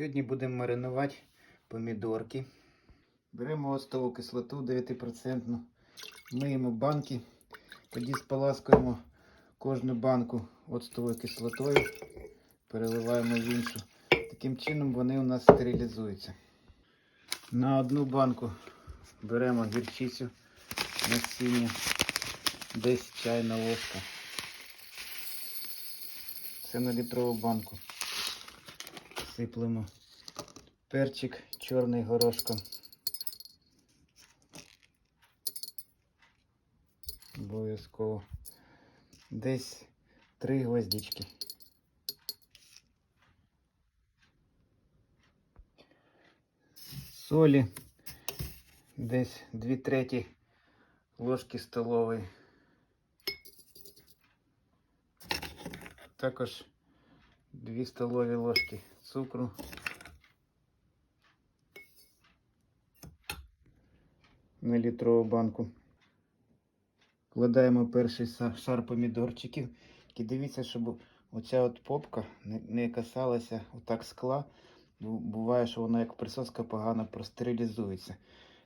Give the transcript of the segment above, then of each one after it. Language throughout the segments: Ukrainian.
Сьогодні будемо маринувати помідорки. Беремо оцтову кислоту 9%, миємо банки, тоді споласкуємо кожну банку оцтовою кислотою, переливаємо в іншу. Таким чином вони у нас стерилізуються. На одну банку беремо гірчицю насіння, десь чайна ложка. Це на літрову банку. Сиплемо перчик чорний горошком. Обов'язково. Десь три гвоздички. Солі. Десь 2 треті ложки столової. Також 2 столові ложки цукру. На літрову банку. Вкладаємо перший шар помідорчиків. І дивіться, щоб оця от попка не касалася отак скла. Буває, що вона як присоска погано простерилізується.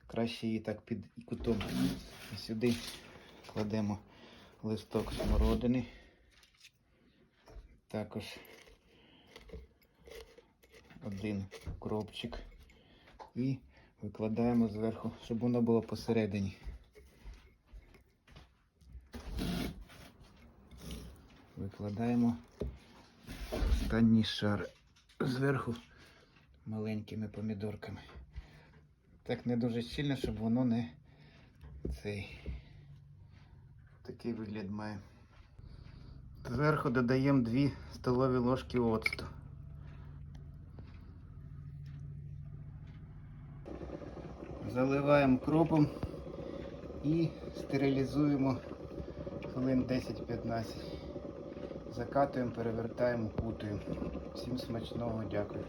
Краще її так під кутом. І сюди кладемо листок смородини. Також один кропчик. І викладаємо зверху, щоб воно було посередині. Викладаємо останній шар зверху маленькими помідорками. Так не дуже щільно, щоб воно не цей такий вигляд має. Зверху додаємо 2 столові ложки оцту. Заливаємо кропом і стерилізуємо хвилин 10-15. Закатуємо, перевертаємо, кутуємо. Всім смачного, дякую.